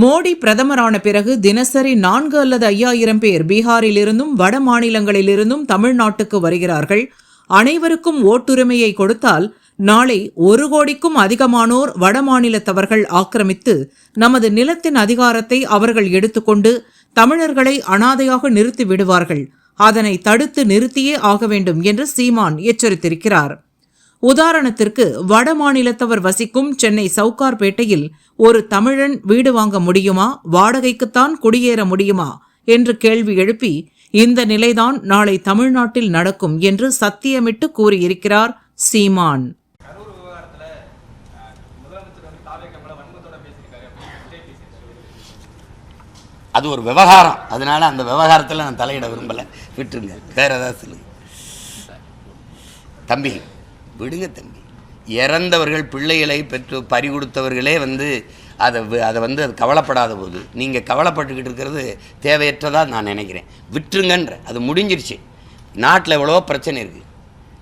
மோடி பிரதமரான பிறகு தினசரி நான்கு அல்லது ஐயாயிரம் பேர் பீகாரிலிருந்தும் வட மாநிலங்களிலிருந்தும் தமிழ்நாட்டுக்கு வருகிறார்கள். அனைவருக்கும் ஓட்டுரிமையை கொடுத்தால் நாளை ஒரு கோடிக்கும் அதிகமானோர் வடமாநிலத்தவர்கள் ஆக்கிரமித்து நமது நிலத்தின் அதிகாரத்தை அவர்கள் எடுத்துக்கொண்டு தமிழர்களை அனாதையாக நிறுத்தி விடுவார்கள். அதனை தடுத்து நிறுத்தியே ஆக வேண்டும் என்று சீமான் எச்சரித்திருக்கிறார். உதாரணத்திற்கு வட மாநிலத்தவர் வசிக்கும் சென்னை சவுகார்பேட்டையில் ஒரு தமிழன் வீடு வாங்க முடியுமா? வாடகைக்குத்தான் குடியேற முடியுமா? என்று கேள்வி எழுப்பி இந்த நிலைதான் நாளை தமிழ்நாட்டில் நடக்கும் என்று சத்தியமிட்டு கூறியிருக்கிறார் சீமான். அது ஒரு விவகாரம். அதனால அந்த விவகாரத்தில் நான் தலையிட விரும்பலை. விட்டுருங்க. வேற ஏதாவது சொல்லுங்க. தம்பி. விடுங்க தம்பி. இறந்தவர்கள் பிள்ளைகளை பெற்று பறி கொடுத்தவர்களே வந்து அதை அதை வந்து அது கவலைப்படாத போது நீங்கள் கவலைப்பட்டுக்கிட்டு இருக்கிறது தேவையற்றதாக நான் நினைக்கிறேன். விட்டுருங்கன்ற அது முடிஞ்சிருச்சு. நாட்டில் எவ்வளோ பிரச்சனை இருக்குது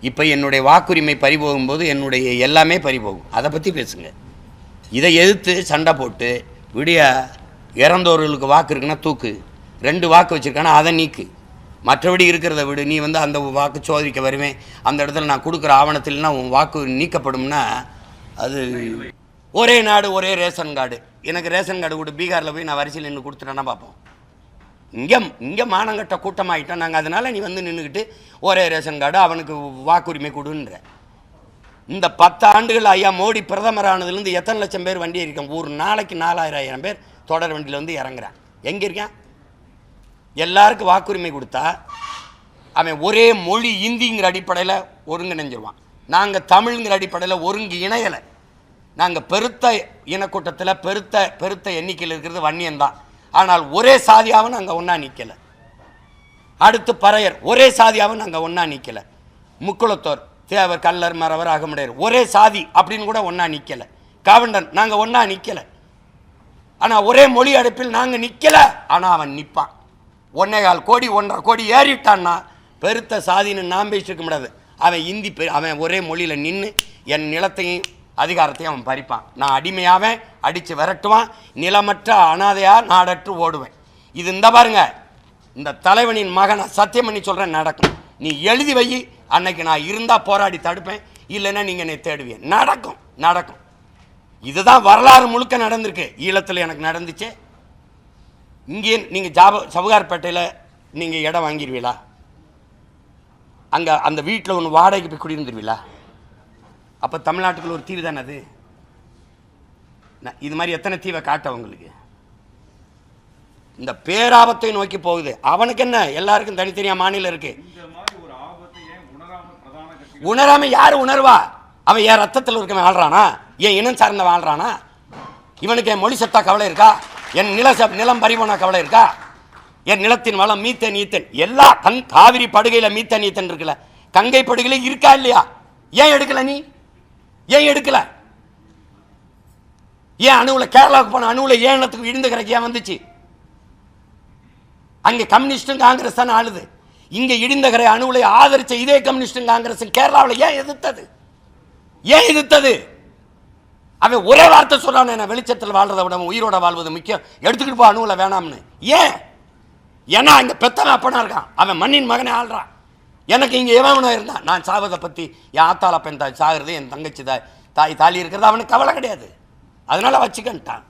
இப்போ என்னுடைய வாக்குரிமை பறி போகும்போது என்னுடைய எல்லாமே பறி போகும். அதை பற்றி பேசுங்க. இதை எதிர்த்து சண்டை போட்டு விடிய இறந்தவர்களுக்கு வாக்கு இருக்குன்னா தூக்கு. ரெண்டு வாக்கு வச்சுருக்கானா அதை நீக்கு. மற்றபடி இருக்கிறத விடு. நீ வந்து அந்த வாக்கு சோதிக்க வருவேன். அந்த இடத்துல நான் கொடுக்குற ஆவணத்தில்னா உன் வாக்கு நீக்கப்படும்னா அது ஒரே நாடு ஒரே ரேஷன் கார்டு. எனக்கு ரேஷன் கார்டு கூட. பீகாரில் போய் நான் வரிசையில் நின்று கொடுத்துட்டேன்னா பார்ப்போம். இங்கே இங்கே மானங்கட்ட கூட்டமாகிட்டோம் நாங்கள் அதனால் நீ வந்து நின்றுக்கிட்டு ஒரே ரேஷன் கார்டு அவனுக்கு வாக்குரிமை கொடுன்ற. இந்த பத்து ஆண்டுகள் ஐயா மோடி பிரதமர் ஆனதுலேருந்து எத்தனை லட்சம் பேர் வண்டி இருக்கான் ஒரு நாளைக்கு நாலாயிரம் ஆயிரம் பேர் தொடர் வண்டியில் வந்து இறங்குறான் எங்கே இருக்கான்? எல்லாருக்கும் வாக்குரிமை கொடுத்தா அவன் ஒரே மொழி இந்திங்கிற அடிப்படையில் ஒருங்கிணைஞ்சிருவான். நாங்கள் தமிழ்ங்கிற அடிப்படையில் ஒருங்கி இணையலை. நாங்கள் பெருத்த இனக்கூட்டத்தில் பெருத்த பெருத்த எண்ணிக்கையில் இருக்கிறது வன்னியன்தான். ஆனால் ஒரே சாதியாகவும் நாங்கள் ஒன்றா நிற்கலை அடுத்து பறையர் ஒரே சாதியாகவும் நாங்கள் ஒன்றா நிற்கலை முக்குளத்தோர் தேவர் கல்லர் மறவர் அகமுடையர் ஒரே சாதி அப்படின்னு கூட ஒன்றா நிற்கலை காவண்டன் நாங்கள் ஒன்றா நிற்கலை ஆனால் ஒரே மொழி அடுப்பில் நாங்கள் நிற்கலை ஆனால் அவன் நிற்பான் ஒன்னேகால் கோடி ஒன்றரை கோடி ஏறிட்டான்னா பெருத்த சாதின்னு நாம் பேசிட்டு இருக்க முடியாது. அவன் இந்தி பெ- அவன் ஒரே மொழியில் நின்று என் நிலத்தையும் அதிகாரத்தையும் அவன் பறிப்பான். நான் அடிமையாவேன் அடித்து விரட்டுவான் நிலமற்ற அனாதையாக நாடற்று ஓடுவேன். இது இந்த பாருங்க இந்த தலைவனின் மகனை சத்தியம் பண்ணி சொல்கிறேன் நடக்கும். நீ எழுதி வை அன்னைக்கு நான் இருந்தால் போராடி தடுப்பேன் இல்லைன்னா நீங்கள் என்னை தேடுவீங்க. நடக்கும் நடக்கும். இதுதான் வரலாறு முழுக்க நடந்திருக்கு. ஈழத்தில் எனக்கு நடந்துச்சு. இங்கே நீங்கள் ஜாப சவுகார்பேட்டையில் நீங்கள் இடம் வாங்கிடுவீங்களா அங்கே அந்த வீட்டில் ஒன்று வாடகைக்கு போய் குடியிருந்துருவீங்களா அப்போ தமிழ்நாட்டுக்குள்ள ஒரு தீவு தானே அது? நான் இது மாதிரி எத்தனை தீவை காட்ட உங்களுக்கு? இந்த பேராபத்தை நோக்கி போகுது. அவனுக்கு என்ன? எல்லாருக்கும் தனித்தனியாக மாநிலம் இருக்கு. உணராம யார் உணர்வா? அவன் என் ரத்தத்தில் இருக்கவன் வாழ்றானா? என் இனம் சார்ந்த வாழ்றானா? இவனுக்கு என் மொழி சத்தா கவலை இருக்கா? என் நில ச- நிலம் பறிபோனா கவலை இருக்கா? என் நிலத்தின் வளம் மீத்தன் ஈத்தன். எல்லா கண் காவிரி படுகையில் மீத்தன் ஈத்தன் இருக்குல்ல. கங்கை படுகையில் இருக்கா இல்லையா? ஏன் எடுக்கல நீ? ஏன் எடுக்கல? ஏன் அணுவில் கேரளாவுக்கு போன அணுவில் ஏன் இடத்துக்கு இடிந்த ஏன் வந்துச்சு? அங்கே கம்யூனிஸ்டும் காங்கிரஸ் தான் ஆளுது. இங்கே இடிந்தகரை அணுவுலை ஆதரிச்ச இதே கம்யூனிஸ்டும் காங்கிரஸும் கேரளாவில் ஏன் எதிர்த்தது? ஏன் எதிர்த்தது? அவன் ஒரே வார்த்தை சொல்றான் என்ன வெளிச்சத்தில் வாழ்றதை விட உயிரோட வாழ்வது முக்கியம். எடுத்துக்கிட்டு போ அணுவில் வேணாம்னு. ஏன்? ஏன்னா இங்கே பெத்தவன் அப்பனா இருக்கான். அவன் மண்ணின் மகனே ஆள்றான். எனக்கு இங்கே எவனா இருந்தான். நான் சாவதை பற்றி என் ஆத்தாள பெண் தாய் சாகிறது என் தங்கச்சி தாய் தாய் தாலி இருக்கிறது அவனுக்கு கவலை கிடையாது. அதனால் வச்சுக்கன்ட்டான்.